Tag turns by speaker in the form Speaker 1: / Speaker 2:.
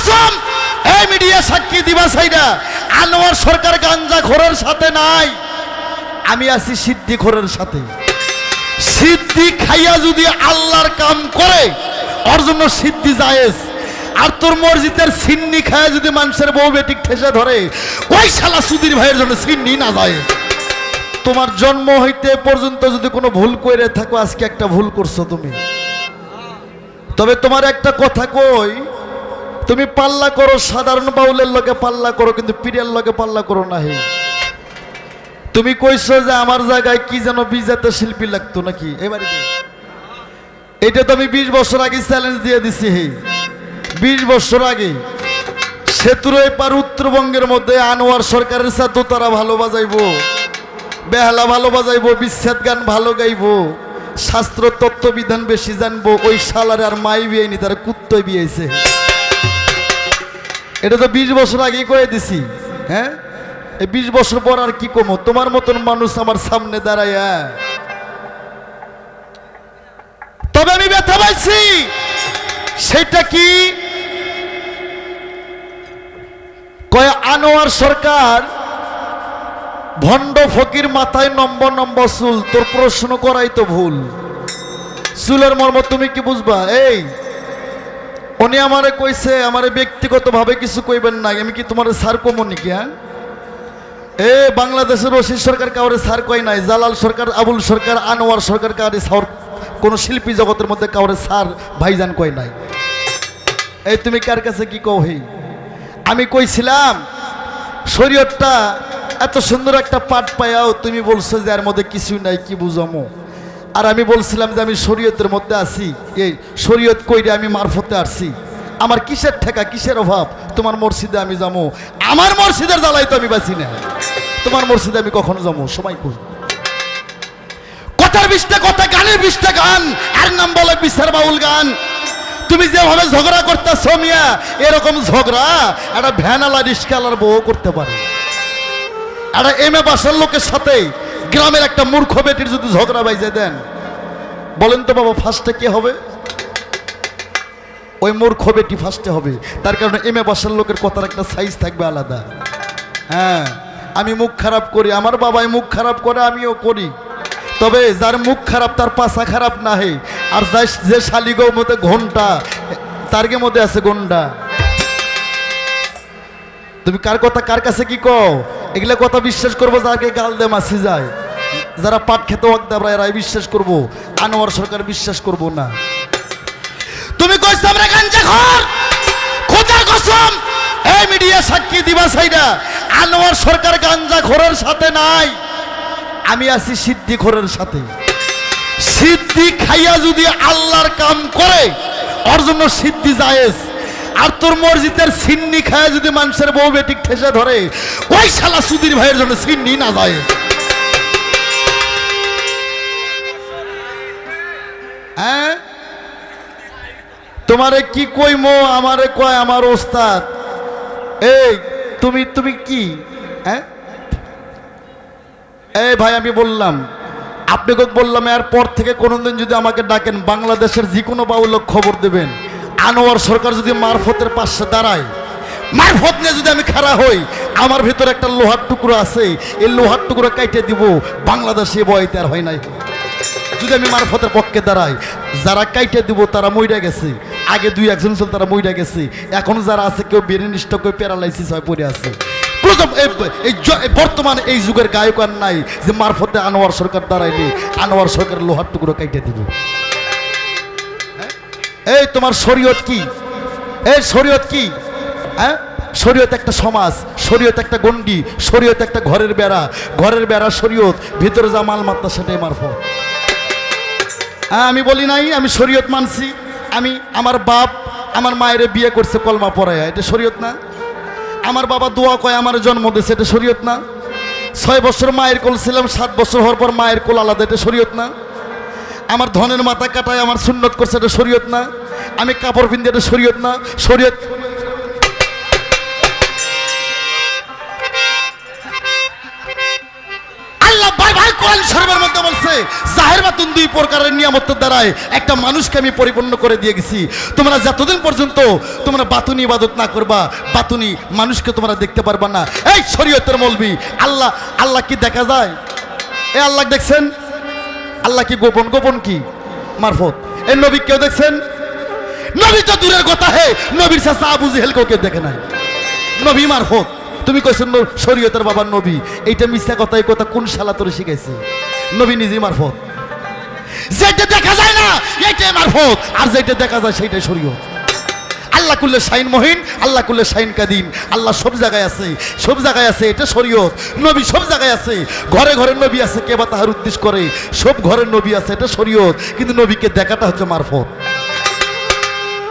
Speaker 1: কসম, এই মিডিয়া সাক্ষী দিবা সাইডা আনোয়ার সরকার গাঞ্জা খোরের সাথে নাই। আমি আছি সিদ্ধি খোরের সাথে। সিদ্ধি খাইয়া যদি আল্লাহর কাম করে, ওর জন্য সিদ্ধি জায়েজ। আর তোর মসজিদের সিন্নি খায়া যদি মানুষের বউ বেটিক ঠেসে ধরে, ওই শালা সুধীর ভাইয়ের জন্য সিন্নি না জায়েজ। তোমার জন্ম হইতে পর্যন্ত যদি কোনো ভুল করে থাকো, আজকে একটা ভুল করছ তুমি। তবে তোমার একটা কথা কই তুমি পাল্লা করো, সাধারণ বাউলের লগে পাল্লা করো, কিন্তু পিরিয়ার লগে পাল্লা করো না হে তুমি কইছো যে আমার জায়গায় কি যেন বিজাতে শিল্পী লাগতো নাকি? এবারে এটা তো আমি বিশ বছর আগে চ্যালেঞ্জ দিয়ে দিছি হে। বিশ বছর আগে। সেতুর এপার উত্তরবঙ্গের মধ্যে আনোয়ার সরকারের সাথে তারা ভালো বাজাইবো। বেহালা ভালো বাজাইবো, বিচ্ছেদ গান ভালো গাইবো। শাস্ত্র তত্ত্ববিধান বেশি জানব, ওই শালারে আর মাই বিয়েনি তারা কুত্তই বিয়েছে এটা তো বিশ বছর আগেই করে দিছি হ্যাঁ? এই বিশ বছর পর আর কি কমো? তোমার মতন মানুষ আমার সামনে দাঁড়ায় হ্যাঁ। তবে আমি ব্যথা পাইছি। সেটা কি? কয় আনোয়ার সরকার, ভণ্ড ফকির মাথায় নম্বর নম্বর চুল, তোর প্রশ্ন করাই তো ভুল। চুলের মর্ম তুমি কি বুঝবা? এই উনি আমারে কইছে, আমারে ব্যক্তিগতভাবে কিছু কইবেন না আমি কি তোমার সার কমো নাকি হ্যাঁ? এ, বাংলাদেশের রশিদ সরকার কাউরে সার কয় নাই, জালাল সরকার, আবুল সরকার, আনোয়ার সরকার কাউরে সার কোন শিল্পী জগতের মধ্যে কাউরে সার ভাইজান কয় নাই। এই তুমি কার কাছে কি কও হেই আমি কইছিলাম, শরীয়তটা এত সুন্দর একটা পাঠ পায়াও তুমি বলছো যে এর মধ্যে কিছুই নাই, কি বুঝামো? আর আমি বলছিলাম যে আমি শরীয়তের মধ্যে আছি। এই শরীয়ত কইরে আমি মারফতে আসছি। আমার কিসের ঠেকা, কিসের অভাব? তোমার মসজিদে আমি যাব আমার মসজিদের জ্বালাই তো আমি বাঁচি না। তোমার মসজিদে আমি কখনো যাব সময় করি কথার বিশটা কথা, গানের বিশটা গান। আর নাম বলে বিচার বাউল গান। তুমি যেভাবে ঝগড়া করতে মিয়া, এরকম ঝগড়া একটা ভ্যানালা রিস্কালার বউ করতে পারে। একটা এম এ বাসার লোকের সাথে গ্রামের একটা মূর্খ বেটির যদি ঝগড়া বাইজে দেন, বলেন তো বাবা ফার্স্টে কে হবে? ওই মূর্খ বেটি ফার্স্টে হবে। তার কারণে এম এ বাসার লোকের কথার একটা সাইজ থাকবে আলাদা। হ্যাঁ আমি মুখ খারাপ করি, আমার বাবাই মুখ খারাপ করে, আমিও করি। তবে যার মুখ খারাপ, তার পাশা খারাপ না হে আর যে শালিগো মধ্যে ঘণ্টা তারকে মধ্যে আছে গন্ডা। তুমি কার কথা, কার কাছে কি কও? এগুলা কথা বিশ্বাস করব, যাকে গাল দে মাসি যায়। যারা পাট খেতে ওয়াকদাবরা এরাই বিশ্বাস করব। আনোয়ার সরকার বিশ্বাস করব না। তুমি কইছ খোদার কসম। এই মিডিয়া সাক্ষী দিবা সাইডা আনোয়ার সরকার গাঞ্জা খোরের সাথে নাই। আমি আছি সিদ্ধি খোরের সাথে। সিদ্ধি খাইয়া যদি আল্লাহর কাম করে, ওর সিদ্ধি জায়েজ। আর তোর মসজিদের সিন্নি খায়া যদি মানুষের বউ বেটিক ঠেসে ধরে, ওই শালা সুধীর ভাইয়ের জন্য সিন্নি না জায়েজ হ্যাঁ? তোমারে কি কই মো আমারে কয় আমার ওস্তাদ। এই, তুমি তুমি কি? হ্যাঁ? এই ভাই, আমি বললাম আপনাকে বললাম, এরপর থেকে কোনোদিন যদি আমাকে ডাকেন, বাংলাদেশের যে কোনো বাউলক খবর দেবেন। আনোয়ার সরকার যদি মারফতের পাশে দাঁড়ায়, মারফত নিয়ে যদি আমি খাড়া হই, আমার ভিতরে একটা লোহার টুকরো আছে, এই লোহার টুকরো কাইটে দিব, বাংলাদেশে বয়তে আর হয় নাই যদি আমি মারফতের পক্ষে দাঁড়াই, যারা কাইটে দিব তারা মইরা গেছে, আগে দুই একজন ছিল তারা মইরা গেছে, এখন যারা আছে কেউ বেরেনিষ্ঠ কেউ প্যারালাইসিস হয়ে পড়ে আছে প্রথম এই- বর্তমান এই যুগের গায়ক আর নাই যে মারফতে আনোয়ার সরকার দাঁড়াইলে আনোয়ার সরকার লোহার টুকরো কাইটে দিব? এই তোমার শরীয়ত কি? এই শরীয়ত কি? হ্যাঁ? শরীয়ত একটা সমাজ, শরীয়ত একটা গন্ডি শরীয়ত একটা ঘরের বেড়া। ঘরের বেড়া শরীয়ত, ভিতরে যা মাল মাত্রা সেটাই মারফত। হ্যাঁ আমি বলি নাই, আমি শরীয়ত মানছি। আমি, আমার বাপ আমার মায়ের বিয়ে করছে কলমা পড়ায় এটা শরীয়ত না? আমার বাবা দোয়া কয়, আমার জন্ম দিয়েছে এটা শরীয়ত না? ছয় বছর মায়ের কোল ছিলাম, সাত বছর হওয়ার পর মায়ের কোল আলাদা, এটা শরীয়ত না? আমার ধনের মাথা কাটায়, আমার সুন্নত করছে, এটা শরীয়ত না? আমি কাপড় পিন্ধে এটা শরীয়ত না, শরীয়ত। দুই প্রকারের একটা মানুষকে আমি পরিপূর্ণ করে দিয়ে গেছি। তোমরা যতদিন পর্যন্ত তোমরা না করবা, বাতুনি মানুষকে তোমরা দেখতে পারবা না। এই মলবি, আল্লাহ আল্লাহ কি দেখা যায়? এ আল্লাহ দেখছেন? আল্লাহ কি গোপন গোপন কি? মারফত। এই নবী কেউ দেখছেন? নবী তো দূরের কথা হে। নবীর সাথে আবু জেহেল কেউ দেখে নাই। নবী মারফত তুমি কইছো শরীয়তের বাবার নবী। এইটা মিথ্যা কথা, এই কথা কোন শালা তোরে শিখাইছে? নবী নিজে মারফত যেটা দেখা যায় না, এইটাই মারফত আর যেটা দেখা যায় সেইটাই শরীয়ত। আল্লাহ করলে শাইন মহিন, আল্লাহ করলে শাইন কাদিম। আল্লাহ সব জায়গায় আছে। সব জায়গায় আছে, এটা শরীয়ত। নবী সব জায়গায় আছে। ঘরে ঘরে নবী আছে কে বা তাহার উদ্দেশ্য করে। সব ঘরের নবী আছে, এটা শরীয়ত। কিন্তু নবীকে দেখাটা হচ্ছে মারফত